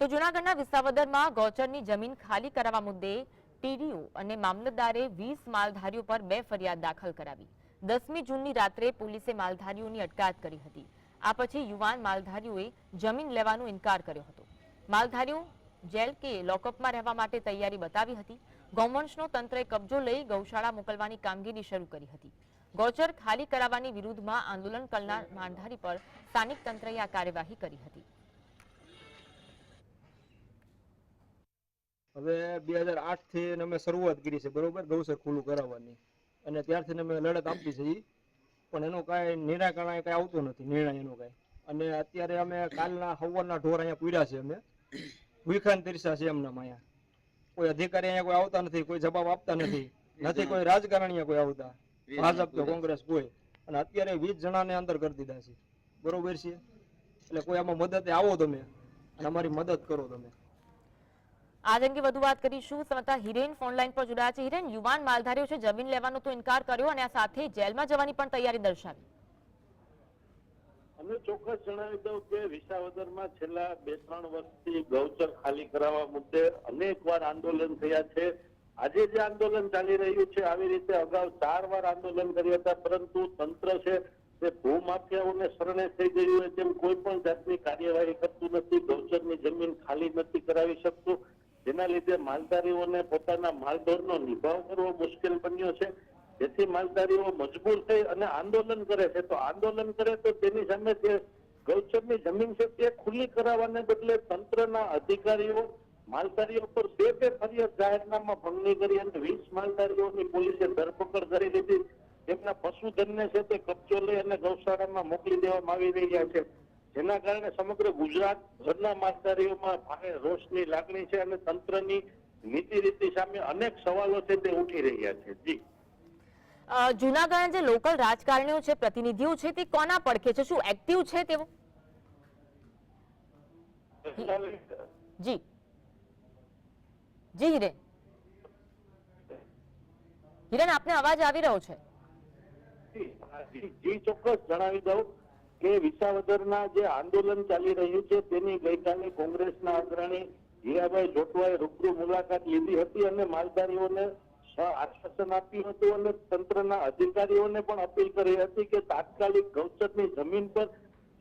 તો જૂનાગઢના વિસાવદરમાં ગૌચરની જમીન ખાલી કરાવવા મુદ્દે ટીડીઓ અને મામલતદારે વીસ માલધારીઓ પર બે ફરિયાદ દાખલ કરાવી. દસમી જૂનની રાત્રે પોલીસે માલધારીઓની અટકાયત કરી હતી. આ પછી યુવાન માલધારીઓએ જમીન લેવાનો ઇનકાર કર્યો હતો. માલધારીઓ જેલ કે લોકઅપમાં રહેવા માટે તૈયારી બતાવી હતી. ગૌવંશનો તંત્રએ કબજો લઈ ગૌશાળા મોકલવાની કામગીરી શરૂ કરી હતી. ગૌચર ખાલી કરાવવાની વિરુદ્ધમાં આંદોલન કરનાર માલધારી પર સ્થાનિક તંત્રએ આ કાર્યવાહી કરી હતી. હવે બે હજાર આઠથી અમે શરૂઆત કરી છે બરોબર? ગૌસર ખુલ્લું કરાવવાની. અને ત્યારથી અમે લડત આપી છે પણ એનો કાંઈ નિરાકરણ કાંઈ આવતો નથી નિર્ણય એનો કાંઈ. અને અત્યારે અમે કાલના હવનના ઢોર અહીંયા પૂર્યા છે અમે. વિખાન તરીસા છે એમનામાં અહીંયા કોઈ અધિકારી અહીંયા કોઈ આવતા નથી કોઈ જવાબ આપતા નથી. નથી કોઈ રાજકારણીય કોઈ આવતા. ભાજપ કે કોંગ્રેસ કોઈ. અને અત્યારે વીસ જણાને અંદર કરી દીધા છે. બરોબર છે? એટલે કોઈ આમાં મદદે આવો તમે. અને અમારી મદદ કરો તમે. આજ અંગે વધુ વાત કરીશું. સમતા હિરેન ફોન લાઈન પર જોડાયા છે. હિરેન, યુવાન માલધારીઓ છે, જમીન લેવાનો તો ઇનકાર કર્યો અને આ સાથે જેલમાં જવાની પણ તૈયારી દર્શાવી. અમે ચોક્કસ જણાવી દઉં કે વિસાવદરમાં છેલ્લા બે ત્રણ વર્ષથી ગૌચર ખાલી કરાવવા મુદ્દે અનેક વાર આંદોલન થયા છે. આજે જે આંદોલન ચાલી રહ્યું છે, આવી રીતે અગાઉ ચાર વાર આંદોલન કર્યા હતા, પરંતુ તંત્ર છે, તે ભૂમાફિયાઓને શરણે થઈ ગયું હોય તેમ કોઈ પણ જાતની કાર્યવાહી કરતું નથી. ગૌચરની જમીન ખાલી નથી કરાવી શકતું. જેના લીધે માલધારીઓને પોતાના માલધોરનો નિભાવ કરવો મુશ્કેલ બન્યો છે. જેથી માલધારીઓ મજબૂર થઈ અને આંદોલન કરે છે. તો આંદોલન કરે તો તેની સામે જે ગૌચરની જમીન છે તે ખુલ્લી કરાવવાને બદલે તંત્રના અધિકારીઓ માલધારીઓ પર બે બે ફરિયાદ જાહેરનામા ભંગની કરી અને વીસ માલધારીઓની પોલીસે ધરપકડ કરી લીધી. તેમના પશુધનને છે તે કબજો લઈ અને ગૌશાળામાં મોકલી દેવામાં આવી રહ્યા છે. જેના કારણે સમગ્ર ગુજરાત ભરના માલધારીઓમાં ભારે રોષની લાગણી છે અને તંત્રની નીતિ રીતિ સામે અનેક સવાલો છે તે ઉઠી રહ્યા છે. જી. અ, જે લોકલ રાજકારણીઓ છે પ્રતિનિધિઓ છે તે કોના પડખે છે? શું એક્ટિવ છે તેઓ? જી. જી હિરેન. હિરેન આપને અવાજ આવી રહ્યો છે? જી ચોક્કસ જણાવી દઉં. કે વિસાવદરના જે આંદોલન ચાલી રહ્યું છે, તેની ગઈકાલે કોંગ્રેસના અગ્રણી હીરાભાઈ જોટવાએ રૂબરૂ મુલાકાત લીધી હતી અને માલધારીઓને આશ્વાસન આપ્યું હતું અને તંત્રના અધિકારીઓને પણ અપીલ કરી હતી કે તાત્કાલિક ગૌચરની જમીન પર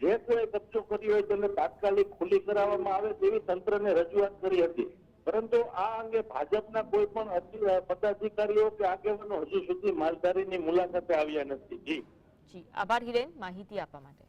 જે કોઈ કબજો કર્યો હોય તેને તાત્કાલિક ખુલ્લી કરાવવામાં આવે તેવી તંત્રને રજૂઆત કરી હતી. પરંતુ આ અંગે ભાજપના કોઈ પણ પદાધિકારીઓ કે આગેવાનો હજુ સુધી માલધારીની મુલાકાતે આવ્યા નથી. જી. જી. આભાર હિરેન. માહિતી આપવા માટે.